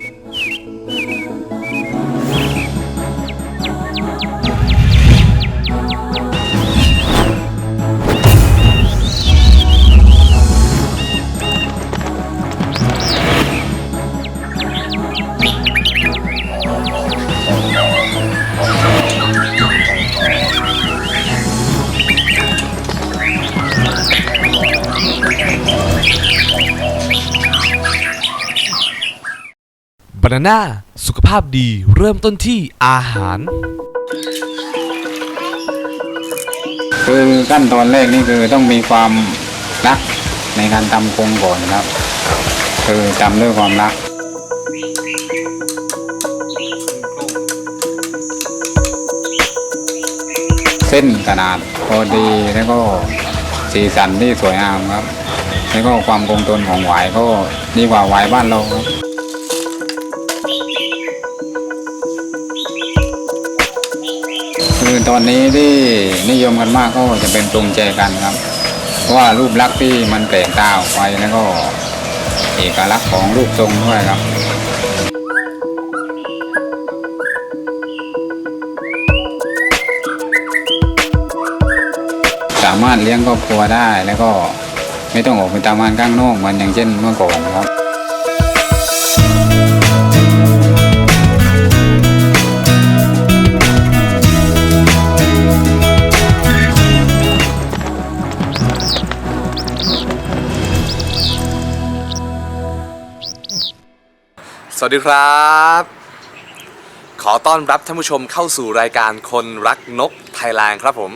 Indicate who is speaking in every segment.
Speaker 1: Thank you. านาน่าสุขภาพดีเริ่มต้นที่อาหาร
Speaker 2: คือขั้นตอนแรกนี่คือต้องมีความรักในการทำกงก่อนครับ คือทำด้วยความรัก เส้นขนาดพอดีแล้วก็สีสันที่สวยงามครับ แล้วก็ความคงทนของหวายก็ดีกว่าหวายบ้านเราครับ คือตอนนี้ที่นิยมกันมากก็จะเป็นปรุงแจกันครับ เพราะว่ารูปลักษณ์ที่มันแปลกตาออกไปแล้วก็เอกลักษณ์ของรูปทรงด้วยครับสามารถเลี้ยงครอบครัวได้แล้วก็ไม่ต้องออกไปทำงานข้างนอกเหมือนอย่างเช่นเมื่อก่อนครับ
Speaker 1: สวัสดีครับ ขอต้อนรับท่านผู้ชมเข้าสู่รายการคนรักนกไทยแลนด์ครับผม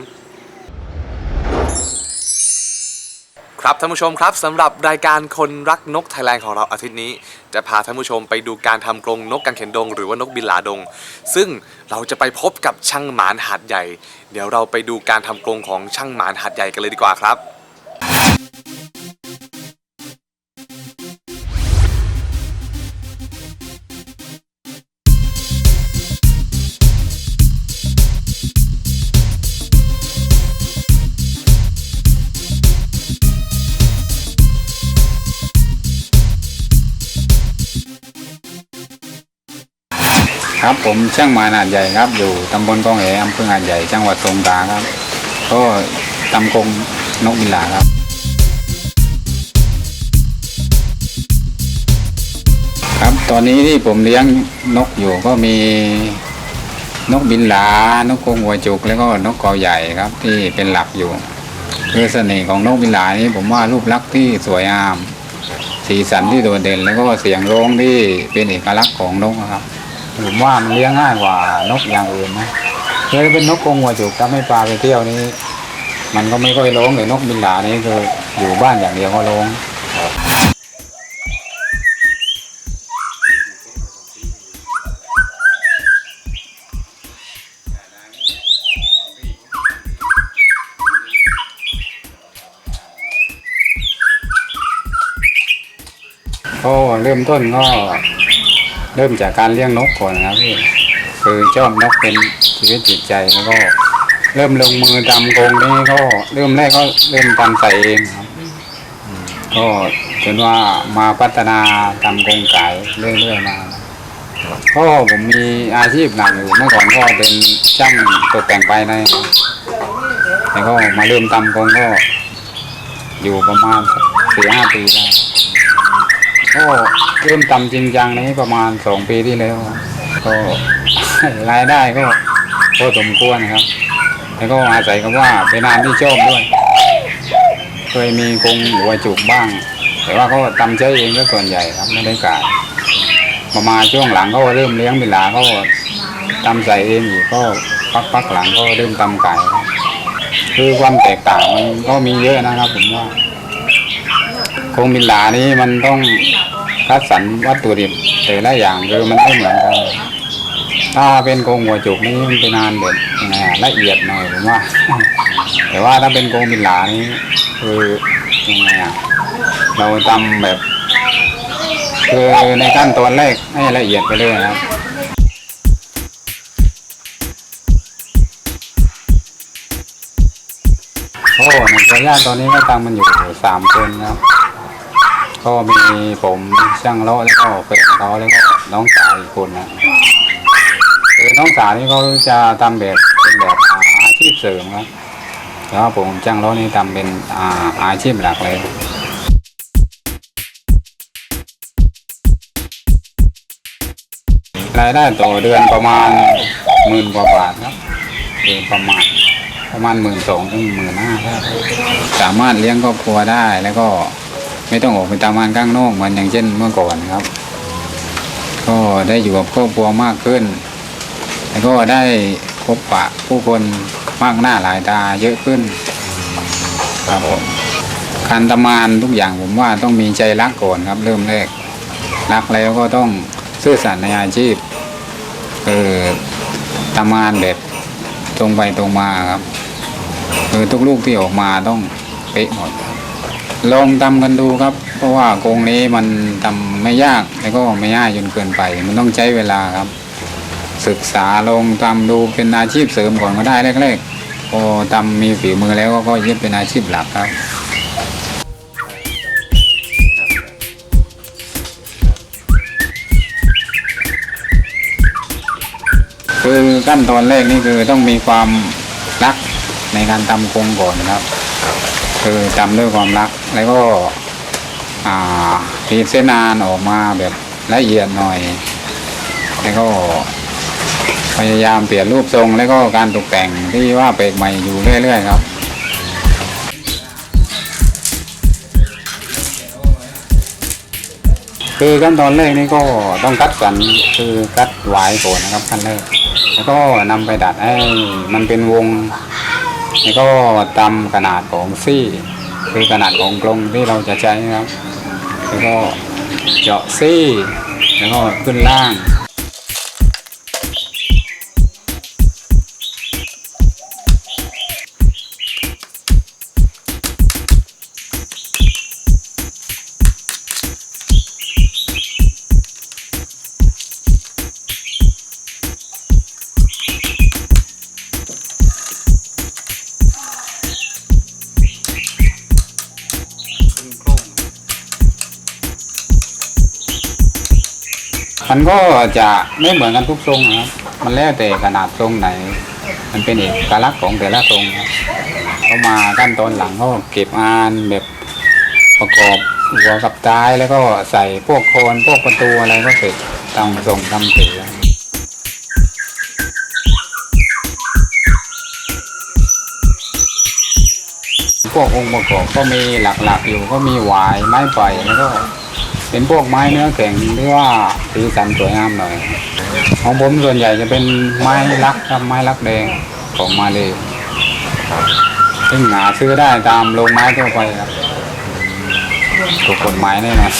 Speaker 1: ครับท่านผู้ชมครับสำหรับรายการคนรักนกไทยแลนด์ของเราอาทิตย์นี้ จะพาท่านผู้ชมไปดูการทำกรงนกกังเขนดง หรือว่านกบินหลาดง ซึ่งเราจะไปพบกับช่างหมานหาดใหญ่ เดี๋ยวเราไปดูการทำกรงของช่างหมานหาดใหญ่กันเลยดีกว่าครับ
Speaker 2: ผมช่างมายหาดใหญ่ครับ อยู่ตำบลกองแหอำเภอหาดใหญ่จังหวัดสงขลาครับ ก็ทำกงนกบินหลาครับ ครับตอนนี้ที่ผมเลี้ยงนกอยู่ก็มีนกบินหลา นกกงหัวจุก แล้วก็นกกอใหญ่ครับ ที่เป็นหลักอยู่คือเสน่ห์ของนกบินหลานี้ผมว่ารูปลักษณ์ที่สวยงาม สีสันที่โดดเด่น แล้วก็เสียงร้องที่เป็นเอกลักษณ์ของนกครับ ผมว่ามันเลี้ยงง่ายกว่านกอย่างอื่นนะคือถ้าเป็นนกกงหัวจุกถ้าไม่ปลาไปเที่ยวนี้ มันก็ไม่ค่อยร้องแต่นกบินหลานี่คืออยู่บ้านอย่างเดียวก็ร้องก็เริ่มต้นก็ เริ่มจากการเลี้ยงนกก่อนนะครับพี่คือชอบนกเป็นชีวิตจิตใจแล้วก็ เริ่มลงมือทำกรงนี้ก็เริ่มแรกก็เริ่มทำใส่เองครับก็จนว่ามาพัฒนาทำกรงไก่เรื่อยๆมาก็ผมมีอาชีพหนักอยู่เมื่อก่อนก็เป็นช่างตกแต่งภายในแล้วก็มาเริ่มทำกรงก็อยู่ประมาณสี่ห้าปีได้ก็ เริ่มทำจริงจังนี้ประมาณสองปีที่แล้ว ก็รายได้ก็พอสมควรครับ แล้วก็อาศัยกับว่าเป็นงานที่ชอบด้วย เคยมีกรงหัวจุกบ้าง แต่ว่าก็ทำใช้เองก็ส่วนใหญ่ครับไม่ได้ขายประมาณช่วงหลังก็เริ่มเลี้ยงบิลาก็ทำใส่เองอยู่ก็พักพักๆหลังก็เริ่มทำขายครับคือความแตกต่างมันก็มีเยอะนะครับผมว่าครงบินหลานี้มันต้อง คัดสรรวัตถุดิบแต่ละอย่างคือมันไม่เหมือนกันถ้าเป็นโครงหัวจุกนี่มันเป็นงานเด็ดยังไงอะละเอียดหน่อยผมว่า แต่ว่าถ้าเป็นโครงบินหลานี้คือยังไงอะเราทำแบบ คือในขั้นตอนแรกให้ละเอียดไปเลยนะครับโอ้ในรือญาติตอนนี้ก็ตังมันอยู่สามคนครับ ก็มีผมช่างเลาะแล้วก็แฟนเขาแล้วก็น้องสาวอีกคนนะคือน้องสาวนี่เขาจะทำแบบเป็นแบบอาชีพเสริมครับแล้วผมจ้างล้อนี่ทำเป็นอาอาชีพหลักเลยรายได้ต่อเดือนประมาณหมื่นกว่าบาทครับเดือนประมาณประมาณหมื่นสองถึงหมื่นห้าครับสามารถเลี้ยงครอบครัวได้แล้วก็ ไม่ต้องออกไปทำงานข้างนอกเหมือนอย่างเช่นเมื่อก่อนครับ ก็ได้อยู่กับครอบครัวมากขึ้น แล้วก็ได้พบปะผู้คนมากหน้าหลายตาเยอะขึ้น ครับผมการทำงานทุกอย่างผมว่าต้องมีใจรักก่อนครับ เริ่มแรกรักแล้วก็ต้องซื่อสัตย์ในอาชีพคือทำงานแบบตรงไปตรงมาครับคือทุกลูกที่ออกมาต้องเป๊ะหมด ลองทำกันดูครับ เพราะว่าโกรงนี้มันทำไม่ยากแล้วก็ไม่ยากจนเกินไป มันต้องใช้เวลาครับ ศึกษาลองทำดูเป็นอาชีพเสริมก่อนก็ได้แรกๆพอทำมีฝีมือแล้วก็ยึดเป็นอาชีพหลักครับคือขั้นตอนแรกนี่คือต้องมีความรักในการทำโครงก่อนนะครับ คือทำด้วยความรัก แล้วก็ตีเส้นนานออกมาแบบละเอียดหน่อย แล้วก็พยายามเปลี่ยนรูปทรง แล้วก็การตกแต่งที่ว่าเปลกใหม่อยู่เรื่อยๆครับคือขั้นตอนแรกนี่ก็ต้องคัดสันคือคัดหวายก่อนนะครับขั้นแรกแล้วก็นำไปดัดให้มันเป็นวง แล้วก็ตามขนาดของซี่ คือขนาดของกลงที่เราจะใช้นะครับ แล้วก็เจาะซี่ แล้วก็ขึ้นล่าง มันก็จะไม่เหมือนกันทุกทรงครับ มันแล้วแต่ขนาดทรงไหน มันเป็นเอกลักษณ์ของแต่ละทรงครับเขามาขั้นตอนหลังก็เก็บอานแบบประกอบหัวกับท้ายแล้วก็ใส่พวกโคนพวกประตูอะไรก็เสร็จทำทรงทำสีพวกองค์ประกอบก็มีหลักๆอยู่ก็มีหวายไม้ไผ่แล้วก็ เป็นพวกไม้เนื้อแข็งที่ว่าสีสันสวยงามหน่อย ของผมส่วนใหญ่จะเป็นไม้ลักครับไม้ลักแดงของมาเลยซึ่งหาซื้อได้ตามโรงไม้ทั่วไปครับถูกกฎหมายแน่นอน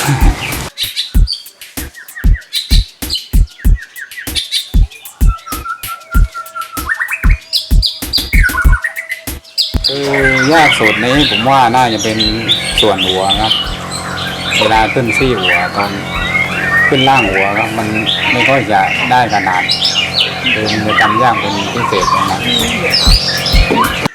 Speaker 2: คือยากสุดนี้ผมว่าน่าจะเป็นส่วนหัวครับ เวลาขึ้นซี่หัวตอนขึ้นล่างหัวครับมันไม่ค่อยจะได้ขนาดเป็นจะทำยากเป็นพิเศษนะคือห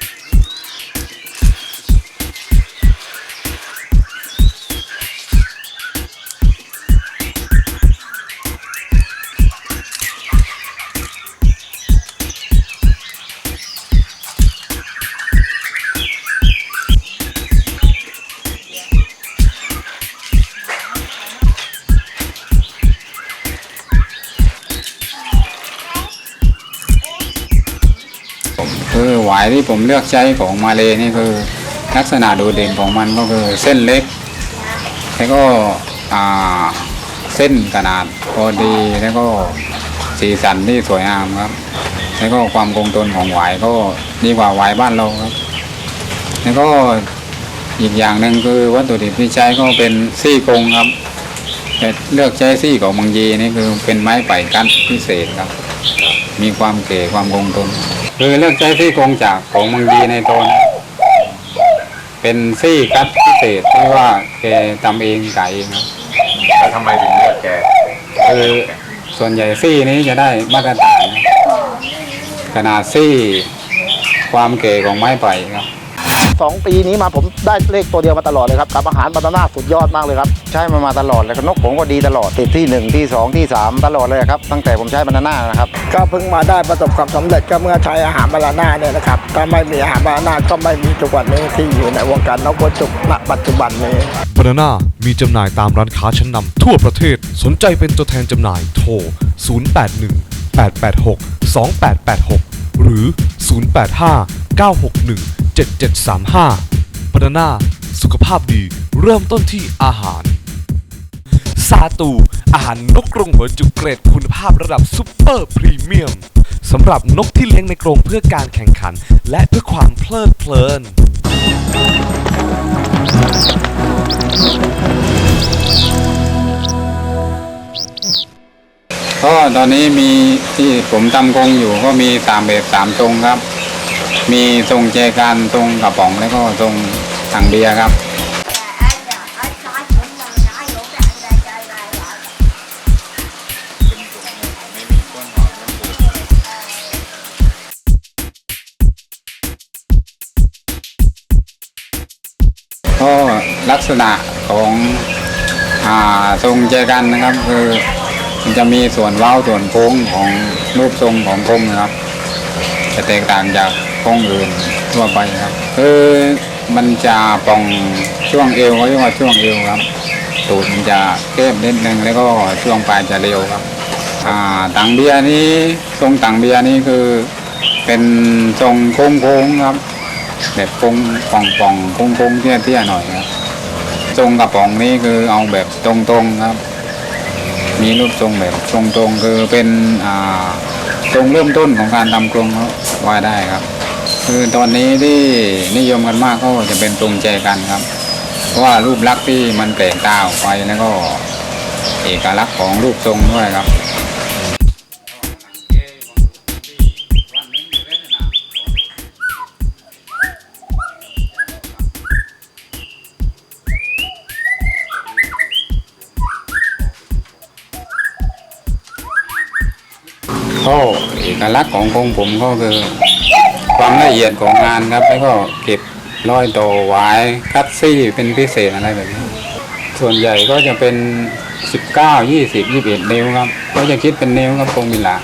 Speaker 2: ที่ผมเลือกใช้ของมาเลยนี่คือลักษณะโดดเด่นของมันก็คือเส้นเล็ก แล้วก็เส้นขนาดพอดีแล้วก็สีสันที่สวยงามครับ แล้วก็ความคงทนของหวายก็ดีกว่าหวายบ้านเราครับ แล้วก็อีกอย่างหนึ่งคือวัตถุดิบที่ใช้ก็เป็นซี่โครงครับแต่เลือกใช้ซี่ของบางยีนี่คือเป็นไม้ไผ่กั้นพิเศษครับ มีความเก๋ความคงทน คือเลือกใช้ซี่โครงจากของบางยีในตนเป็นซี่กัดพิเศษที่ว่าแกทำเองไก่เองครับ
Speaker 1: แล้วทำไมถึงเลือกแก
Speaker 2: คือส่วนใหญ่ซี่นี้จะได้มาตรฐานขนาดซี่ความเก๋ของไม้ไผ่ครับ
Speaker 3: สองปีนี้มาผมได้เลขตัวเดียวมาตลอดเลยครับกับอาหารบานาน่าสุดยอดมากเลยครับ ใช้มามาตลอดเลยนกผมก็ดีตลอดติดที่หนึ่งที่สองที่สามตลอดเลยครับ ตั้งแต่ผมใช้บานาน่านะครับ
Speaker 4: ก็เพิ่งมาได้ประสบความสำเร็จก็เมื่อใช้อาหารบาลาน่าเนี่ยนะครับถ้าไม่มีอาหารบาลาน่าก็ไม่มีทุกวันนี้ที่อยู่ในวงการนกวัวจุกณปัจจุบันนี้
Speaker 1: บานาน่ามีจำหน่ายตามร้านค้าชั้นนำทั่วประเทศสนใจเป็นตัวแทนจำหน่ายโทร 081 886 2886 หรือ 085 961 7735บานาน่าสุขภาพดีเริ่มต้นที่อาหาร ซาตู อาหารนกกรงหัวจุกเกรดคุณภาพระดับซุปเปอร์พรีเมียมสำหรับนกที่เลี้ยงในกรงเพื่อการแข่งขัน และเพื่อความเพลิดเพลิน
Speaker 2: ก็ตอนนี้มีที่ผมทำกรงอยู่ก็มีสามแบบสามทรงครับ มีทรงแจกันทรงกระป๋องแล้วก็ทรงถังเบียร์ครับ ลักษณะของอทรงแจกันนะครับ คือมันจะมีส่วนเว้าส่วนโค้งของรูปทรงของกรงนะครับ จะแตกต่างจากกรงอื่นทั่วไปครับคือมันจะป่องช่วงเอวเขาเรียกว่าช่วงเอวครับตูดมันจะเก้มนิดนึงแล้วก็ช่วงปลายจะเร็วครับอ่าตังเบียนี้ทรงตังเบียนี้คือเป็นทรงโค้งๆครับแบบโค้งป่องป่องๆโค้งโค้งๆเตี้ยเตี้ยๆหน่อยครับ ทรงกระป๋องนี้คือเอาแบบตรงๆครับ มีรูปทรงแบบตรงๆคือเป็นอ่าทรงเริ่มต้นของการทำกรงเขาว่าได้ครับ คือตอนนี้ที่นิยมกันมากก็จะเป็นตรงใจกันครับ เพราะว่ารูปลักษณ์ที่มันแปลกตาออกไปแล้วก็เอกลักษณ์ของรูปทรงด้วยครับ อกลักษณ์ของกรงผมก็คือความละเอียดของงานครับ แล้วก็เก็บร้อยโต่อไว้คัดซี่เป็นพิเศษอะไรแบบนี้ ส่วนใหญ่ก็จะเป็น 19 20 21 นิ้วครับ ก็จะคิดเป็นนิ้วครับกรงมิลา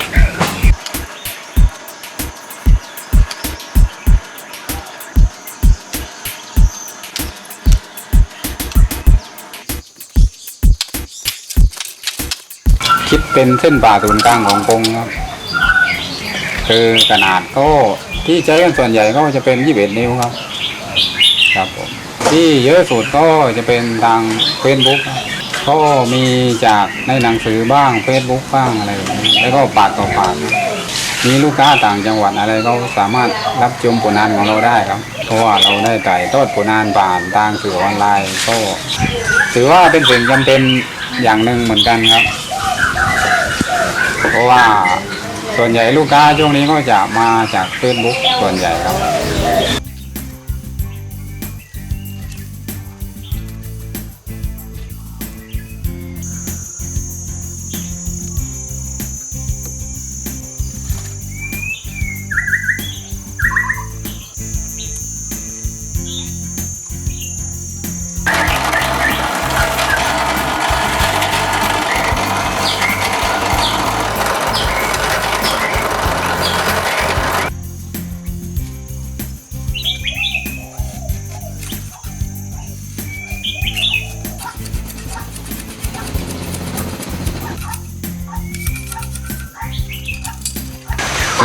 Speaker 2: คิดเป็นเส้นผ่าศูนย์กลางของกงครับ คือขนาดก็ที่ใช้กันส่วนใหญ่ก็จะเป็น21นิ้วครับ ครับผมที่เยอะสุดก็จะเป็นทางเฟซบุ๊กก็มีจากในหนังสือบ้างเฟซบุ๊กบ้างอะไร แล้วก็ปากต่อปากมีลูกค้าต่างจังหวัดอะไรก็สามารถรับชมผลงานของเราได้ครับ เพราะว่าเราได้ถ่ทอดผลงานผ่านทางสื่อออนไลน์ก็ถือว่าเป็นสิ่งจำเป็นอย่างหนึ่งเหมือนกันครับ เพราะว่า ส่วนใหญ่ลูกค้าช่วงนี้ก็จะมาจากเฟซบุ๊กส่วนใหญ่ครับ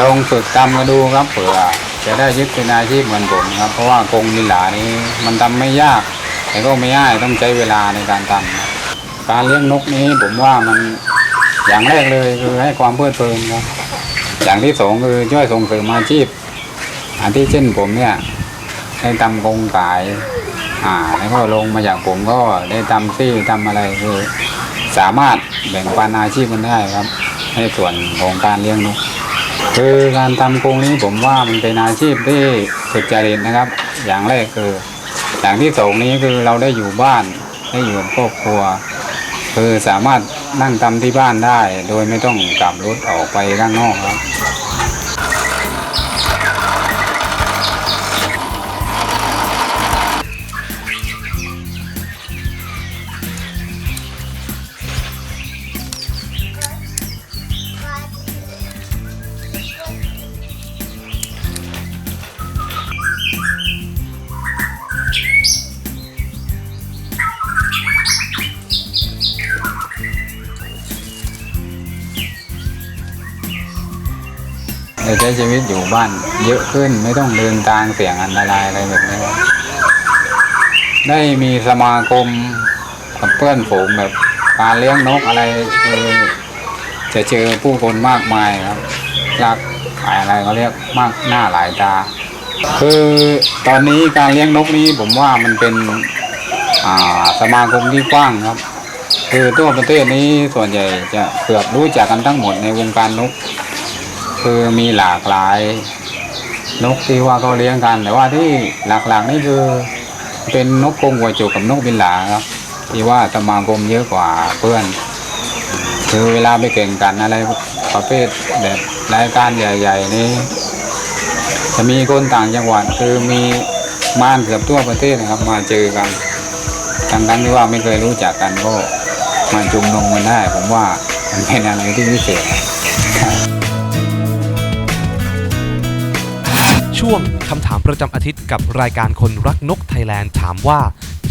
Speaker 2: ลองฝึกทำมาดูครับเผื่อจะได้ยึดเป็นอาชีพเหมือนผมครับ เพราะว่ากงลิลานี้มันทำไม่ยาก แต่ก็ไม่ง่ายต้องใช้เวลาในการทำการเลี้ยงนกนี้ผมว่ามันอย่างแรกเลยคือให้ความเพลิดเพลินครับอย่างที่สองคือช่วยส่งเสริมอาชีพอาที่เช่นผมเนี่ยได้ทำกงขาย อ่าแล้วก็ลงมาจากผมก็ได้ทำซี่ทำอะไรคือสามารถแบ่งปันอาชีพกันได้ครับ ในส่วนของการเลี้ยงนก คือการทำโครงนี้ผมว่ามันเป็นอาชีพที่สุจริตนะครับ อย่างแรกคือ อย่างที่สองนี้คือเราได้อยู่บ้านได้อยู่กับครอบครัว คือสามารถนั่งทำที่บ้านได้ โดยไม่ต้องกลับรถออกไปข้างนอกครับ ช้ชีวิตอยู่บ้าน เยอะขึ้นไม่ต้องเดินทางเสี่ยงอันตรายอะไรแบบนี้ได้มีสมาคมกับเพื่อนฝูงแบบการเลี้ยงนกอะไรคือจะเจอผู้คนมากมายครับรักขายอะไรเขาเรียกมากหน้าหลายตา คือตอนนี้การเลี้ยงนกนี้ผมว่ามันเป็นสมาคมที่กว้างครับ คือทั่วประเทศนี้ส่วนใหญ่จะเกือบรู้จักกันทั้งหมดในวงการนก คือมีหลากหลายนกที่ว่าเขาเลี้ยงกัน แต่ว่าที่หลักๆนี่คือเป็นนกกรงหัวจุกกับนกบินหลาครับ ที่ว่าสมาคมเยอะกว่าเพื่อน คือเวลาไปแข่งกันอะไรประเภทแบบรายการใหญ่ ๆ นี่จะมีคนต่างจังหวัดคือมีม่านเกือบทั่วประเทศนะครับ มาเจอกันทั้งทั้งๆที่ว่าไม่เคยรู้จักกันก็มาจุมนมกันได้ ผมว่ามันเป็นอะไรที่พิเศษ
Speaker 1: ช่วงคำถามประจำอาทิตย์กับรายการคนรักนกไทยแลนด์ถามว่า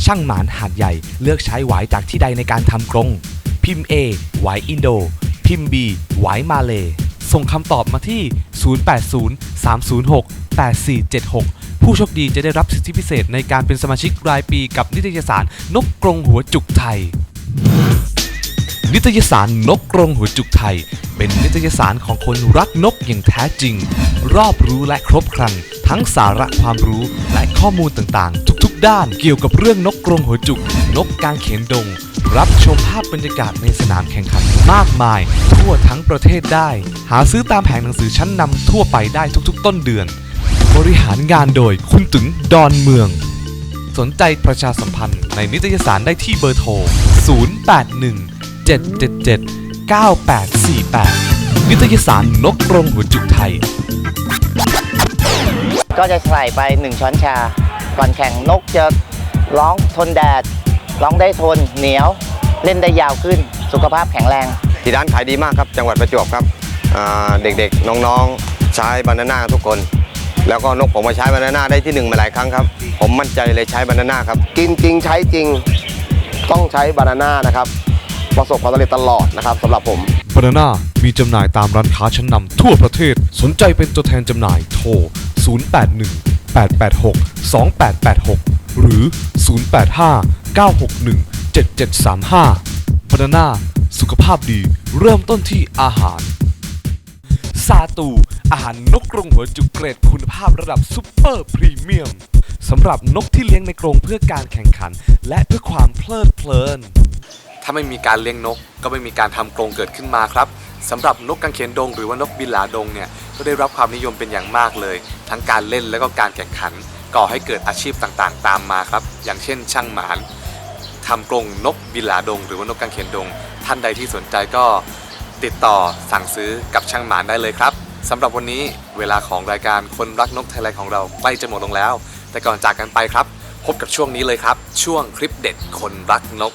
Speaker 1: ช่างหมานหาดใหญ่เลือกใช้หวายจากที่ใดในการทำกรง พิมพ์ A หวายอินโด พิมพ์ B หวายมาเลส่งคำตอบมาที่ 0803068476 ผู้โชคดีจะได้รับสิทธิพิเศษในการเป็นสมาชิกรายปีกับนิตยสารนกกรงหัวจุกไทย นิตยสารนกกรงหัวจุกไทย เป็นนิตยสารของคนรักนกอย่างแท้จริง รอบรู้และครบครัน ทั้งสาระความรู้และข้อมูลต่างๆ ทุกๆ ด้านเกี่ยวกับเรื่องนกกรงหัวจุก นกกางเขนดง รับชมภาพบรรยากาศในสนามแข่งขันมากมาย ทั่วทั้งประเทศได้ หาซื้อตามแผงหนังสือชั้นนำทั่วไปได้ทุกๆ ต้นเดือน บริหารงานโดยคุณตึงดอนเมืองสนใจประชาสัมพันธ์ในนิตยสารได้ที่เบอร์โทร 081 777 9848 นิตยสารนกกรงหัวจุกไทย
Speaker 5: ก็จะใส่ไป 1 ช้อนชา ก่อนแข่งนกจะร้องทนแดด ร้องได้ทนเหนียว เล่นได้ยาวขึ้น สุขภาพแข็งแรง
Speaker 6: ที่ร้านขายดีมากครับ จังหวัดประจวบครับอ่าเด็กๆ น้องๆ ใช้บานาน่าทุกคน แล้วก็นกผมมาใช้บานาน่าได้ที่หนึ่งมาหลายครั้งครับ ผมมั่นใจเลยใช้บานาน่าครับ
Speaker 7: กินจริงใช้จริงต้องใช้บานาน่านะครับ ประสบความสำเร็จตลอดนะครับสำหรับผม
Speaker 1: บานาน่ามีจำหน่ายตามร้านค้าชั้นนำทั่วประเทศ สนใจเป็นตัวแทนจำหน่ายโทร 081 886 2886 หรือ 085 961 7735บานาน่าสุขภาพดีเริ่มต้นที่อาหาร ซาตู อาหารนกกรงหัวจุกเกรดคุณภาพระดับซุปเปอร์พรีเมียมสำหรับนกที่เลี้ยงในกรงเพื่อการแข่งขัน และเพื่อความเพลิดเพลิน ถ้าไม่มีการเลี้ยงนก ก็ไม่มีการทำกรงเกิดขึ้นมาครับสำหรับนกกังเขนดง หรือว่านกบินหลาดงเนี่ยก็ได้รับความนิยมเป็นอย่างมากเลย ทั้งการเล่นและก็การแข่งขัน ก่อให้เกิดอาชีพต่างๆ ตามมาครับ อย่างเช่น ช่างหมานทำกรงนกบินหลาดง หรือว่านกกังเขนดง ท่านใดที่สนใจก็ติดต่อสั่งซื้อกับช่างหมานได้เลยครับสำหรับวันนี้เวลาของรายการคนรักนกไทยแลนด์ของเราใกล้จะหมดลงแล้ว แต่ก่อนจากกันไปครับ พบกับช่วงนี้เลยครับ ช่วงคลิปเด็ดคนรักนก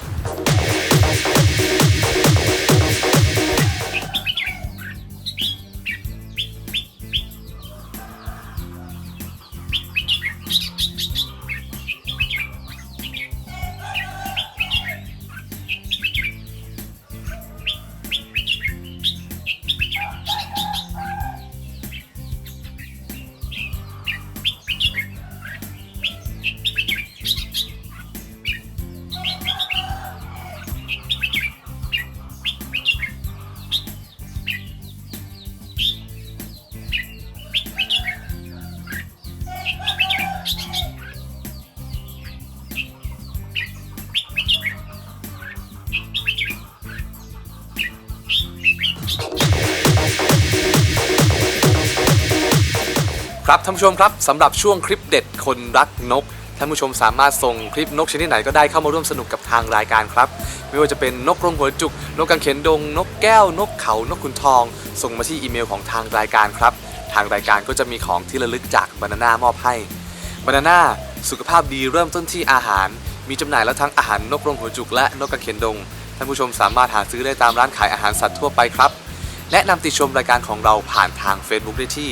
Speaker 1: ผู้ชมครับสำหรับช่วงคลิปเด็ดคนรักนกท่านผู้ชมสามารถส่งคลิปนกชนิดไหนก็ได้เข้ามาร่วมสนุกกับทางรายการครับ ไม่ว่าจะเป็นนกกรงหัวจุก นกกังเขนดง นกแก้วนกเขา นกขุนทอง ส่งมาที่อีเมลของทางรายการครับ ทางรายการก็จะมีของที่ระลึกจากบานาน่ามอบให้บานาน่าสุขภาพดีเริ่มต้นที่อาหาร มีจำหน่ายแล้วทั้งอาหารนกกรงหัวจุกและนกกังเขนดง ท่านผู้ชมสามารถหาซื้อได้ตามร้านขายอาหารสัตว์ทั่วไปครับแนะนำติชมรายการของเราผ่านทาง Facebook ได้ที่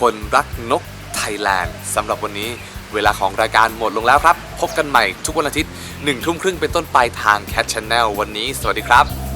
Speaker 1: คนรักนก Thailand สำหรับวันนี้เวลาของรายการหมดลงแล้วครับ พบกันใหม่ทุกวันอาทิตย์หนึ่งทุ่มครึ่งเป็นต้นไปทาง Cat Channel วันนี้ สวัสดีครับ